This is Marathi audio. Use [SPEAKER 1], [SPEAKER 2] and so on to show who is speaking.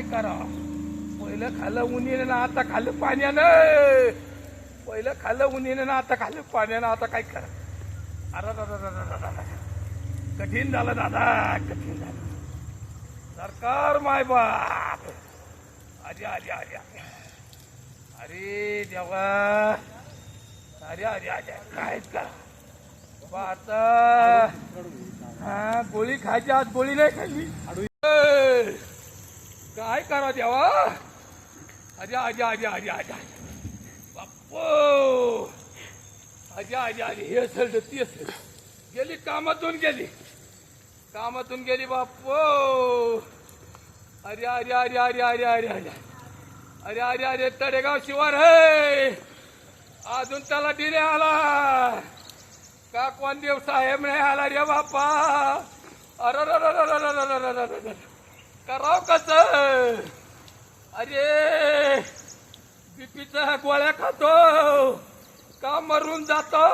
[SPEAKER 1] काय करा? पहिलं खाल्लं उन्हीनं ना आता खाल्लं पाण्यानं. पहिलं खाल्लं उन्हीनं ना आता खाल्लं पाण्यानं. आता काय करा? अरे रा, रा, रा. कठीण झालं दादा कठीण झालं. सरकार माय बाप. अरे अरे अरे अरे अरे देवा. अरे अरे अरे काय का आता. हा गोळी खायची आज गोळी नाही ए, काय करा देवा? अजा अजा अजा अजा अरे बाप्पो. अजा अजा अरे हे असेल तर ती असेल. गेली कामातून गेली. कामातून गेली बाप्पो. अरे अरे अरे अरे अरे अरे अरे. अरे अरे अरे तडेगाव शिवार हे. अजून त्याला दिले आला. का कोण देव साहेब नाही आला रे बाप्पा? अरे कराव कस? अरे बीपीचा गोळ्या खातो का मरून जातो?